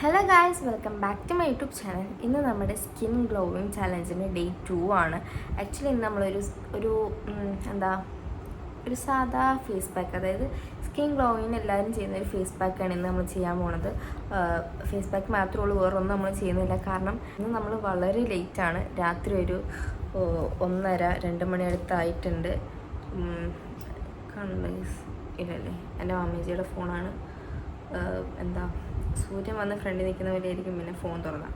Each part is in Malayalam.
Hello guys welcome back to my YouTube channel ഇന്ന് നമ്മുടെ സ്കിൻ ഗ്ലോവിങ് ചാലഞ്ചിന്റെ ഡേ ടു ആണ്. ആക്ച്വലി ഇന്ന് നമ്മളൊരു ഒരു എന്താ ഒരു സാധാ ഫേസ് പാക്ക് അതായത് സ്കിൻ ഗ്ലോവിങ്ങിന് എല്ലാവരും ചെയ്യുന്ന ഒരു ഫേസ് പാക്കാണ് ഇന്ന് നമ്മൾ ചെയ്യാൻ പോണത്. ഫേസ് പാക്ക് മാത്രമേ ഉള്ളൂ വേറൊന്നും നമ്മൾ ചെയ്യുന്നില്ല. കാരണം ഇന്ന് നമ്മൾ വളരെ ലേറ്റ് ആണ്. രാത്രി ഒരു ഒന്നര രണ്ട് മണി അടുത്തായിട്ടുണ്ട്. guys? ഇല്ലല്ലേ? എന്റെ മാമേജിയുടെ ഫോണാണ് എന്താ സൂര്യൻ വന്ന് ഫ്രണ്ടിൽ നിൽക്കുന്ന പോലെ ആയിരിക്കും പിന്നെ ഫോൺ തുറന്ന.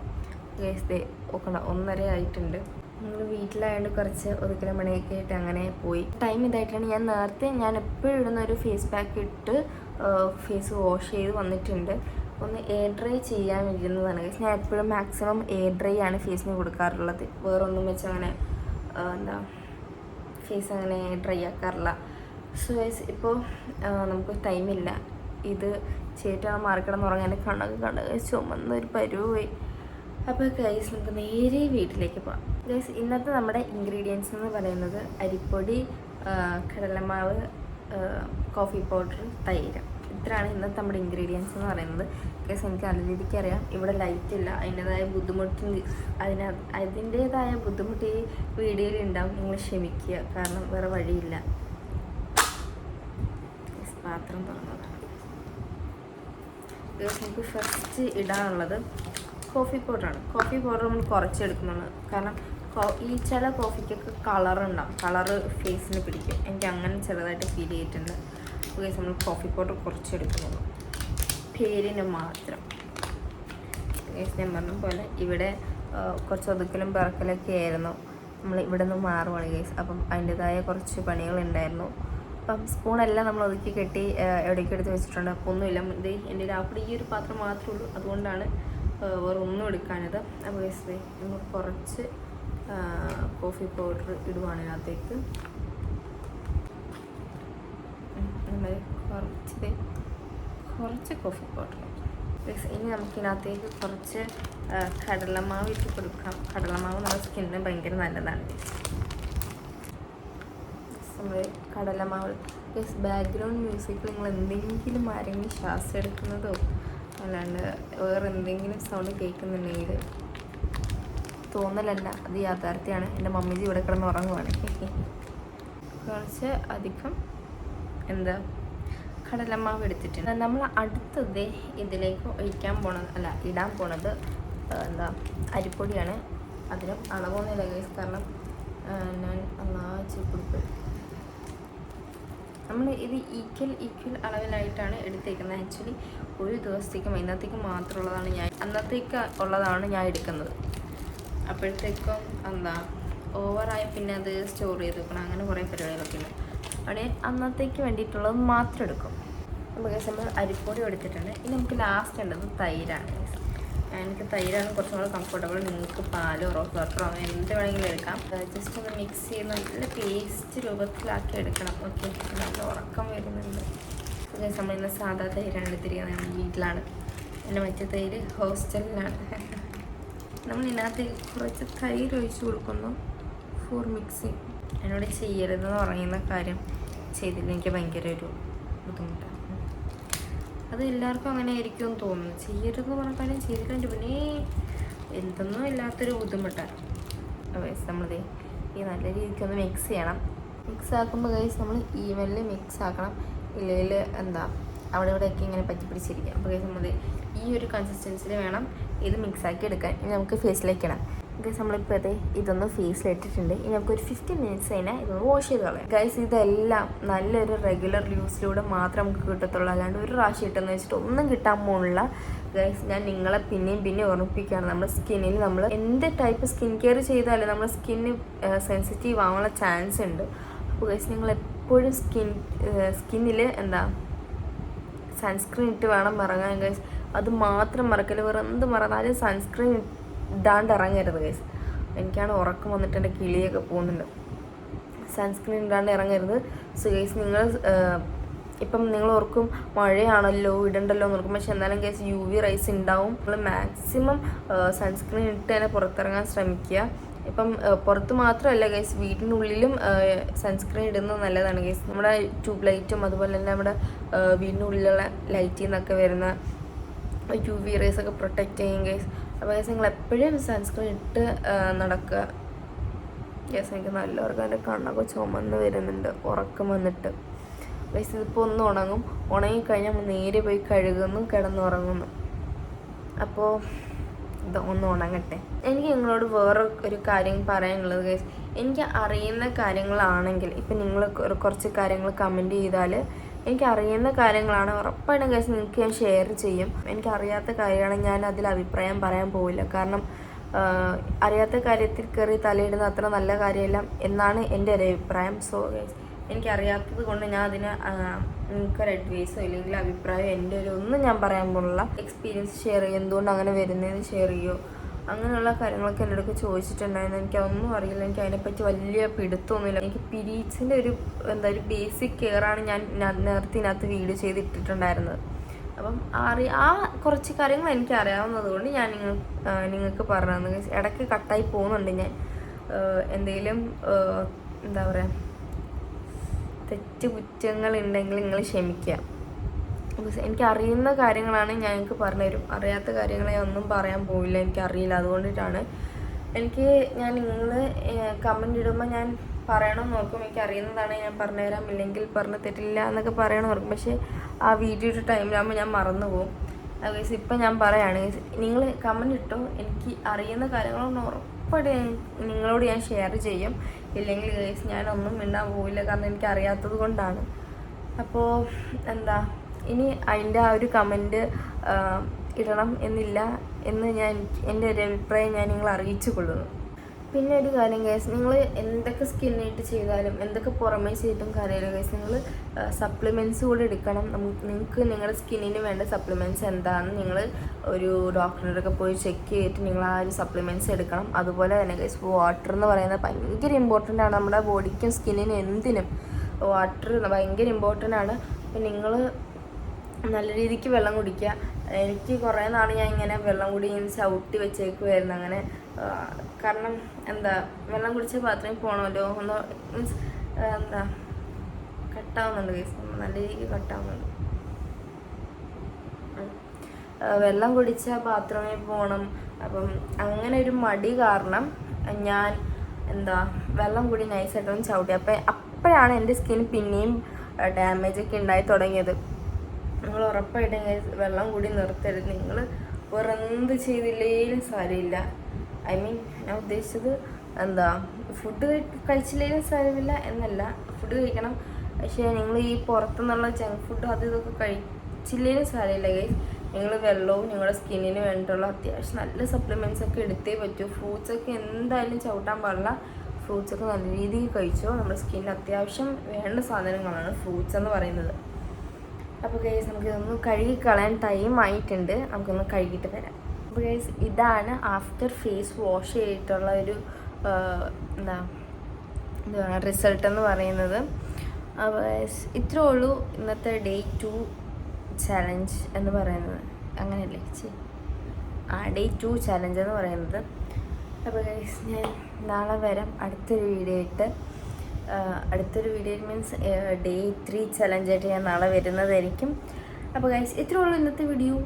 ദേ ഒക്കെ ഒന്നര ആയിട്ടുണ്ട്. നമ്മൾ വീട്ടിലായതുകൊണ്ട് കുറച്ച് ഒതുക്കല മണിയൊക്കെ ആയിട്ട് അങ്ങനെ പോയി. ടൈം ഇതായിട്ടാണ്. ഞാൻ നേരത്തെ ഞാൻ എപ്പോഴും ഇടുന്ന ഒരു ഫേസ് പാക്ക് ഇട്ട് ഫേസ് വാഷ് ചെയ്ത് വന്നിട്ടുണ്ട്. ഒന്ന് എയർ ഡ്രൈ ചെയ്യാൻ വേണ്ടിയിരുന്നതാണ്. ഗേസ് ഞാൻ എപ്പോഴും മാക്സിമം എയർ ഡ്രൈ ആണ് ഫേസിന് കൊടുക്കാറുള്ളത്. വേറൊന്നും വെച്ച് അങ്ങനെ എന്താ ഫേസ് അങ്ങനെ ഡ്രൈ ആക്കാറില്ല. സോ ഗൈസ് ഇപ്പോൾ നമുക്ക് ടൈമില്ല ഇത് ചേട്ടാ മാർക്കിടന്ന് ഉറങ്ങാൻ എന്റെ കണ്ണൊക്കെ കണ്ട ചുമന്നൊരു പരുവായി. അപ്പോൾ ഗൈസ് നമുക്ക് നേരെ വീട്ടിലേക്ക് പോകാം. ഗൈസ് ഇന്നത്തെ നമ്മുടെ ഇൻഗ്രീഡിയൻസ് എന്ന് പറയുന്നത് അരിപ്പൊടി ആ, കടലമാവ് കോഫി പൗഡർ തൈര്. ഇത്രയാണ് ഇന്നത്തെ നമ്മുടെ ഇൻഗ്രീഡിയൻസ് എന്ന് പറയുന്നത്. ഗൈസ് എനിക്ക് നല്ല രീതിക്ക് അറിയാം. ഇവിടെ ലൈറ്റ് ഇല്ല. അതിന്റെതായ ബുദ്ധിമുട്ട് അതിന അതിന്റേതായ ബുദ്ധിമുട്ട് ഈ വീഡിയോയിൽ ഉണ്ടാവും. നിങ്ങൾ ക്ഷമിക്കുക. കാരണം വേറെ വഴിയില്ല. പാത്രം തുറന്നതാണ്. ഗൈസ് നമുക്ക് ഫസ്റ്റ് ഇടാനുള്ളത് കോഫി പൗഡറാണ് കോഫി പൗഡർ നമ്മൾ കുറച്ചെടുക്കുന്നുള്ളൂ. കാരണം ഈ ചില കോഫിക്കൊക്കെ കളർ ഉണ്ടാവും. കളറ് ഫേസിന് പിടിക്കും. എനിക്ക് അങ്ങനെ ചെറുതായിട്ട് ഫീൽ ചെയ്തിട്ടുണ്ട്. അപ്പോൾ നമ്മൾ കോഫി പൗഡർ കുറച്ചെടുക്കുന്നുള്ളൂ. പേരിന് മാത്രം. ഞാൻ പറഞ്ഞ പോലെ ഇവിടെ കുറച്ച് ഒതുക്കലും പിറക്കലൊക്കെ ആയിരുന്നു. നമ്മൾ ഇവിടെ നിന്ന് മാറുവാണ് ഗേസ് അപ്പം അതിന്റെതായ കുറച്ച് പണികളുണ്ടായിരുന്നു അപ്പം സ്പൂണെല്ലാം നമ്മൾ ഒതുക്കി കെട്ടി എവിടേക്ക് എടുത്ത് വെച്ചിട്ടുണ്ട്. അപ്പോൾ ഒന്നുമില്ല. ഇത് എന്റെ രാപ്പിടി ഈ ഒരു പാത്രം മാത്രമേ ഉള്ളൂ. അതുകൊണ്ടാണ് വേറെ ഒന്നും എടുക്കാനത് അപ്പോൾ നമ്മൾ കുറച്ച് കോഫി പൗഡർ ഇടുവാണ് ഇതിനകത്തേക്ക്. ഉം, നമ്മൾ കുറച്ച് കുറച്ച് കോഫി പൗഡർ ഇനി നമുക്കിതിനകത്തേക്ക് കുറച്ച് കടലമാവ് ഇട്ട് കൊടുക്കാം. കടലമാവ് നമ്മുടെ സ്കിന്നിന് ഭയങ്കര നല്ലതാണ്. നമ്മൾ കടലമാവ്. പ്ലസ് ബാക്ക്ഗ്രൗണ്ട് മ്യൂസിക്കിൽ നിങ്ങൾ എന്തെങ്കിലും ആരെങ്കിലും ശ്വാസം എടുക്കുന്നതോ അല്ലാണ്ട് വേറെ എന്തെങ്കിലും സൗണ്ട് കേൾക്കുന്നുണ്ടെങ്കിൽ തോന്നലല്ല. അത് യാഥാർത്ഥ്യമാണ് എന്റെ മമ്മിജി ഇവിടെ കിടന്ന് ഉറങ്ങുവാണ്. കുറച്ച് അധികം എന്താ കടലമാവ് എടുത്തിട്ടുണ്ട്. നമ്മൾ അടുത്തത് ഇതിലേക്ക് ഒഴിക്കാൻ പോണത് അല്ല ഇടാൻ പോണത് എന്താ അരിപ്പൊടിയാണ്. അതിനും അളവൊന്നുമില്ല കാരണം ഞാൻ അന്നാ ചെപ്പിടിപ്പ് നമ്മൾ ഇത് ഈക്വൽ ഈക്വൽ അളവിലായിട്ടാണ് എടുത്തേക്കുന്നത്. ആക്ച്വലി ഒരു ദിവസത്തേക്കും ഇന്നത്തേക്കും മാത്രമുള്ളതാണ് ഞാൻ അന്നത്തേക്ക് ഉള്ളതാണ് ഞാൻ എടുക്കുന്നത്. അപ്പോഴത്തേക്കും എന്താ ഓവറായി പിന്നെ അത് സ്റ്റോർ ചെയ്ത് വെക്കണം അങ്ങനെ കുറേ പരിപാടികളൊക്കെ ഉണ്ട്. അവിടെ അന്നത്തേക്ക് വേണ്ടിയിട്ടുള്ളത് മാത്രം എടുക്കും. നമുക്ക് നമ്മൾ അരിപ്പൊടി എടുത്തിട്ടുണ്ട്. ഇനി നമുക്ക് ലാസ്റ്റ് ഉള്ളത് തൈരാണ്. എനിക്ക് തൈരാണ് കുറച്ചും കൂടെ കംഫർട്ടബിൾ നിങ്ങൾക്ക് പാലോ റോസ് വാട്ടറോ അങ്ങനെ എന്ത് വേണമെങ്കിലും എടുക്കാം. ജസ്റ്റ് ഒന്ന് മിക്സ് ചെയ്ത് നല്ല പേസ്റ്റ് രൂപത്തിലാക്കി എടുക്കണം. ഓക്കെ നല്ല ഉറക്കം വരുന്നുണ്ട്. നമ്മൾ ഇന്ന് സാധാ തൈരാണ് എടുത്തിരിക്കുന്നത് വീട്ടിലാണ്. എന്റെ മറ്റേ തൈര് ഹോസ്റ്റലിലാണ്. നമ്മൾ ഇതിനകത്ത് കുറച്ച് തൈര് ഒഴിച്ച് കൊടുക്കുന്നു ഫോർ മിക്സിങ് എന്നോട് ചെയ്യരുതെന്ന് പറയുന്ന കാര്യം ചെയ്തില്ല. എനിക്ക് ഭയങ്കര ഒരു ബുദ്ധിമുട്ടാണ്. അത് എല്ലാവർക്കും അങ്ങനെ ആയിരിക്കും തോന്നുന്നു. ചെയ്യരുതെന്ന് പറഞ്ഞാൽ കാര്യം ചെയ്തിട്ടുണ്ട് പിന്നെ എന്തെന്നോ ഇല്ലാത്തൊരു ബുദ്ധിമുട്ടാണ് ഗൈസ് നമ്മളിത് ഈ നല്ല രീതിക്ക് ഒന്ന് മിക്സ് ചെയ്യണം. മിക്സ് ആക്കുമ്പോൾ ഗൈസ് നമ്മൾ ഈവനിൽ മിക്സ് ആക്കണം. ഇല്ലെങ്കിൽ എന്താ അവിടെ ഇവിടെയൊക്കെ ഇങ്ങനെ പറ്റി പിടിച്ചിരിക്കുക അപ്പോൾ ഗൈസ് നമ്മൾ ഈ ഒരു കൺസിസ്റ്റൻസിൽ വേണം ഇത് മിക്സ് ആക്കി എടുക്കാൻ. ഇനി നമുക്ക് ഫേസിലേക്ക് ഇടാം. ഗൈസ് നമ്മളിപ്പോൾ അതെ ഇതൊന്ന് ഫേസിലിട്ടിട്ടുണ്ട് ഇനി നമുക്ക് ഒരു ഫിഫ്റ്റീൻ മിനിറ്റ്സ് കഴിഞ്ഞാൽ ഇതൊന്ന് വാഷ് ചെയ്ത് കളയാം. ഗൈസ് ഇതെല്ലാം നല്ലൊരു റെഗുലർ യൂസിലൂടെ മാത്രം നമുക്ക് കിട്ടത്തുള്ളൂ. അല്ലാണ്ട് ഒരു പ്രാവശ്യം ഇട്ടെന്ന് വെച്ചിട്ട് ഒന്നും കിട്ടാൻ പോകുന്നില്ല ഗൈസ് ഞാൻ നിങ്ങളെ പിന്നെയും പിന്നെ ഓർമ്മിപ്പിക്കുകയാണ്. നമ്മുടെ സ്കിന്നിൽ നമ്മൾ എന്ത് ടൈപ്പ് സ്കിൻ കെയർ ചെയ്താലും നമ്മുടെ സ്കിന്ന് സെൻസിറ്റീവ് ആവാനുള്ള ചാൻസ് ഉണ്ട്. അപ്പോൾ ഗൈസ് നിങ്ങൾ എപ്പോഴും സ്കിൻ സ്കിന്നിൽ എന്താ സൺസ്ക്രീൻ ഇട്ട് വേണം മറങ്ങാൻ ഗൈസ് അത് മാത്രം മറക്കൽ. വേറെ എന്ത് മറന്നാലും സൺസ്ക്രീൻ ഇടാണ്ട് ഇറങ്ങരുത് ഗൈസ് എനിക്കാണ് ഉറക്കം വന്നിട്ട് എന്റെ കിളിയൊക്കെ പോകുന്നുണ്ട്. സൺസ്ക്രീൻ ഇടാണ്ട് ഇറങ്ങരുത്. സോ ഗൈസ് നിങ്ങൾ ഇപ്പം നിങ്ങൾ ഓർക്കും മഴയാണല്ലോ ഇടണ്ടല്ലോ എന്ന് ഓർക്കും. പക്ഷെ എന്നാലും കേസ് യു വി റൈസ് ഉണ്ടാവും നമ്മൾ മാക്സിമം സൺസ്ക്രീൻ ഇട്ട് തന്നെ പുറത്തിറങ്ങാൻ ശ്രമിക്കുക. ഇപ്പം പുറത്ത് മാത്രമല്ല ഗൈസ് വീടിനുള്ളിലും സൺസ്ക്രീൻ ഇടുന്നത് നല്ലതാണ് ഗൈസ് നമ്മുടെ ട്യൂബ് ലൈറ്റും അതുപോലെ തന്നെ നമ്മുടെ വീടിനുള്ളിലുള്ള ലൈറ്റിൽ നിന്നൊക്കെ വരുന്ന യു വി ഒക്കെ പ്രൊട്ടക്റ്റ് ചെയ്യും ഗൈസ് അപ്പോൾ ഗൈസ് നിങ്ങൾ എപ്പോഴും സൺസ്ക്രീൻ ഇട്ട് നടക്കുക? യെസ് എനിക്ക് നല്ലവർക്ക് എന്റെ കണ്ണൊക്കെ ചുമന്ന് വരുന്നുണ്ട് ഉറക്കം വന്നിട്ട്. ഗൈസ് ഇതിപ്പോൾ ഒന്ന് ഉണങ്ങും. ഉണങ്ങിക്കഴിഞ്ഞാൽ നമ്മൾ നേരെ പോയി കഴുകുന്നു കിടന്നുറങ്ങുന്നു. അപ്പോൾ ഇത് ഒന്ന് ഉണങ്ങട്ടെ. എനിക്ക് നിങ്ങളോട് വേറെ ഒരു കാര്യം പറയാനുള്ളത് ഗൈസ് എനിക്ക് അറിയുന്ന കാര്യങ്ങളാണെങ്കിൽ ഇപ്പം നിങ്ങൾ കുറച്ച് കാര്യങ്ങൾ കമന്റ് ചെയ്താൽ എനിക്ക് അറിയുന്ന കാര്യങ്ങളാണ് ഉറപ്പായിട്ടും കേസ് നിങ്ങൾക്ക് ഞാൻ ഷെയർ ചെയ്യും. എനിക്ക് അറിയാത്ത കാര്യമാണ് ഞാൻ അതിൽ അഭിപ്രായം പറയാൻ പോവില്ല. കാരണം അറിയാത്ത കാര്യത്തിൽ കയറി തലയിടുന്ന അത്ര നല്ല കാര്യമല്ല എന്നാണ് എന്റെ ഒരു അഭിപ്രായം. സോ എനിക്കറിയാത്തത് കൊണ്ട് ഞാൻ അതിന് നിങ്ങൾക്കൊരു അഡ്വൈസോ ഇല്ലെങ്കിൽ അഭിപ്രായം എന്റെ ഒരു ഒന്നും ഞാൻ പറയാൻ പോകുന്നില്ല എക്സ്പീരിയൻസ് ഷെയർ ചെയ്യും. എന്തുകൊണ്ട് അങ്ങനെ വരുന്നതെന്ന് ഷെയർ ചെയ്യുമോ അങ്ങനെയുള്ള കാര്യങ്ങളൊക്കെ എല്ലാവർക്കും ചോദിച്ചിട്ടുണ്ടായിരുന്നു. എനിക്ക് അതൊന്നും അറിയില്ല. എനിക്ക് അതിനെപ്പറ്റി വലിയ പിടുത്തമൊന്നുമില്ല. എനിക്ക് പിരീഡ്സിന്റെ ഒരു എന്താ ഒരു ബേസിക് കെയറാണ് ഞാൻ നേരത്തിനകത്ത് വീഡിയോ ചെയ്തിട്ടിട്ടുണ്ടായിരുന്നത്. അപ്പം അറി ആ കുറച്ച് കാര്യങ്ങൾ എനിക്ക് അറിയാവുന്നത് കൊണ്ട് ഞാൻ നിങ്ങൾ നിങ്ങൾക്ക് പറഞ്ഞു ഇടയ്ക്ക് കട്ടായി പോകുന്നുണ്ട് ഞാൻ. എന്തെങ്കിലും എന്താ പറയുക തെറ്റ് കുറ്റങ്ങൾ ഉണ്ടെങ്കിൽ നിങ്ങൾ ക്ഷമിക്കുക. ബിക്കോസ് എനിക്ക് അറിയുന്ന കാര്യങ്ങളാണ് ഞാൻ നിങ്ങൾക്ക് പറഞ്ഞുതരും. അറിയാത്ത കാര്യങ്ങളെ ഒന്നും പറയാൻ പോവില്ല എനിക്കറിയില്ല. അതുകൊണ്ടിട്ടാണ് എനിക്ക് ഞാൻ നിങ്ങൾ കമന്റ് ഇടുമ്പോൾ ഞാൻ പറയണം നോക്കും എനിക്ക് അറിയുന്നതാണ് ഞാൻ പറഞ്ഞുതരാം. ഇല്ലെങ്കിൽ പറഞ്ഞ് തെറ്റില്ല എന്നൊക്കെ പറയണം നോക്കും പക്ഷേ ആ വീഡിയോയുടെ ടൈമിലാകുമ്പോൾ ഞാൻ മറന്നു പോകും. ഗൈസ് ഇപ്പം ഞാൻ പറയുകയാണ് നിങ്ങൾ കമന്റ് ഇട്ടോ? എനിക്ക് അറിയുന്ന കാര്യങ്ങളൊന്നും ഉറപ്പായിട്ട് നിങ്ങളോട് ഞാൻ ഷെയർ ചെയ്യും. ഇല്ലെങ്കിൽ ഗേസ് ഞാനൊന്നും മിണ്ടാൻ പോവില്ല. കാരണം എനിക്ക് അറിയാത്തത് കൊണ്ടാണ്. അപ്പോൾ എന്താ? ഇനി അതിന്റെ ആ ഒരു കമന്റ് ഇടണം എന്നില്ല എന്ന് ഞാൻ എന്റെ ഒരു അഭിപ്രായം ഞാൻ നിങ്ങളെ അറിയിച്ചു കൊള്ളുന്നു. പിന്നെ ഒരു കാര്യം കേസ് നിങ്ങൾ എന്തൊക്കെ സ്കിന്നിട്ട് ചെയ്താലും എന്തൊക്കെ പുറമേ ചെയ്തിട്ടും കാര്യമില്ല കേസ് നിങ്ങൾ സപ്ലിമെന്റ്സ് കൂടെ എടുക്കണം. നിങ്ങൾക്ക് നിങ്ങളുടെ സ്കിന്നിന് വേണ്ട സപ്ലിമെന്റ്സ് എന്താണെന്ന് നിങ്ങൾ ഒരു ഡോക്ടറിനൊക്കെ പോയി ചെക്ക് ചെയ്തിട്ട് നിങ്ങൾ ആ ഒരു സപ്ലിമെന്റ്സ് എടുക്കണം. അതുപോലെ തന്നെ കേസ് വാട്ടർ എന്ന് പറയുന്നത് ഭയങ്കര ഇമ്പോർട്ടന്റ് ആണ്. നമ്മുടെ ബോഡിക്കും സ്കിന്നിനും എന്തിനും. വാട്ടർ ഭയങ്കര ഇമ്പോർട്ടന്റ് ആണ്. അപ്പം നിങ്ങൾ നല്ല രീതിക്ക് വെള്ളം കുടിക്കുക. എനിക്ക് കുറേ നാൾ ഞാൻ ഇങ്ങനെ വെള്ളം കൂടി ഇങ്ങനെ ചവിട്ടി വെച്ചേക്കുമായിരുന്നു അങ്ങനെ. കാരണം എന്താ വെള്ളം കുടിച്ച പാത്രം പോകണമല്ലോ ഒന്ന് മീൻസ് എന്താ കട്ടാവുന്നുണ്ട് കേസ് നല്ല രീതിക്ക് കട്ടാവുന്നുണ്ട്. വെള്ളം കുടിച്ച പാത്രമേ പോകണം അപ്പം അങ്ങനെ ഒരു മടി കാരണം ഞാൻ എന്താ വെള്ളം കൂടി നൈസായിട്ടൊന്ന് ചവിട്ടി. അപ്പം അപ്പോഴാണ് എന്റെ സ്കിൻ പിന്നെയും ഡാമേജ് ഒക്കെ ഉണ്ടായി തുടങ്ങിയത്. നിങ്ങൾ ഉറപ്പായിട്ടും വെള്ളം കൂടി നിർത്തരുത്. നിങ്ങൾ വേറെ എന്ത് ചെയ്തില്ലേലും സാരമില്ല. ഐ മീൻ ഞാൻ ഉദ്ദേശിച്ചത് എന്താ ഫുഡ് കഴിച്ചില്ലേലും സാരമില്ല എന്നല്ല. ഫുഡ് കഴിക്കണം. പക്ഷേ നിങ്ങൾ ഈ പുറത്തുനിന്നുള്ള ജങ്ക് ഫുഡ് അത് ഇതൊക്കെ കഴിച്ചില്ലേലും സാരമില്ല ഗൈസ് നിങ്ങൾ വെള്ളവും നിങ്ങളുടെ സ്കിന്നിന് വേണ്ടിയിട്ടുള്ള അത്യാവശ്യം നല്ല സപ്ലിമെന്റ്സ് ഒക്കെ എടുത്തേ പറ്റൂ. ഫ്രൂട്ട്സ് ഒക്കെ എന്തായാലും ചവിട്ടാൻ പാടില്ല. ഫ്രൂട്ട്സ് ഒക്കെ നല്ല രീതിയിൽ കഴിച്ചോ. നമ്മുടെ സ്കിന്നിന് അത്യാവശ്യം വേണ്ട സാധനങ്ങളാണ് ഫ്രൂട്ട്സ് എന്ന് പറയുന്നത്. അപ്പോൾ ഗൈസ് നമുക്ക് ഇതൊന്നും കഴുകി കളയാൻ ടൈം ആയിട്ടുണ്ട്. നമുക്കൊന്ന് കഴുകിയിട്ട് വരാം. അപ്പോൾ ഗൈസ് ഇതാണ് ആഫ്റ്റർ ഫേസ് വാഷ് ചെയ്തിട്ടുള്ള ഒരു എന്താ എന്താ റിസൾട്ട് എന്ന് പറയുന്നത്. അപ്പോൾ ഇത്രേ ഉള്ളൂ ഇന്നത്തെ ഡേ ടു ചലഞ്ച് എന്ന് പറയുന്നത്. അങ്ങനെയല്ലേ? ചേച്ചി ആ ഡേ ടു ചലഞ്ച് എന്ന് പറയുന്നത്. അപ്പോൾ ഞാൻ നാളെ വരാം. അടുത്തൊരു വീഡിയോ ഇട്ട് അടുത്തൊരു വീഡിയോ മീൻസ് ഡേ ത്രീ ചലഞ്ചായിട്ട് ഞാൻ നാളെ വരുന്നതായിരിക്കും. അപ്പോൾ ഗൈസ് ഇത്രേ ഉള്ളൂ ഇന്നത്തെ വീഡിയോ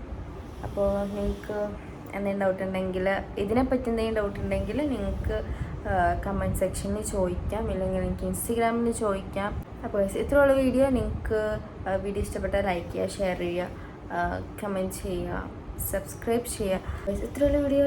അപ്പോൾ നിങ്ങൾക്ക് എന്തെങ്കിലും ഡൗട്ട് ഉണ്ടെങ്കിൽ ഇതിനെപ്പറ്റി എന്തെങ്കിലും ഡൗട്ട് ഉണ്ടെങ്കിൽ നിങ്ങൾക്ക് കമന്റ് സെക്ഷനിൽ ചോദിക്കാം. ഇല്ലെങ്കിൽ എനിക്ക് ഇൻസ്റ്റഗ്രാമിൽ ചോദിക്കാം. അപ്പോൾ ഗൈസ് ഉള്ള വീഡിയോ നിങ്ങൾക്ക് വീഡിയോ ഇഷ്ടപ്പെട്ടാൽ ലൈക്ക് ചെയ്യുക ഷെയർ ചെയ്യുക കമന്റ് ചെയ്യുക സബ്സ്ക്രൈബ് ചെയ്യുക. ഇത്രയുള്ള വീഡിയോ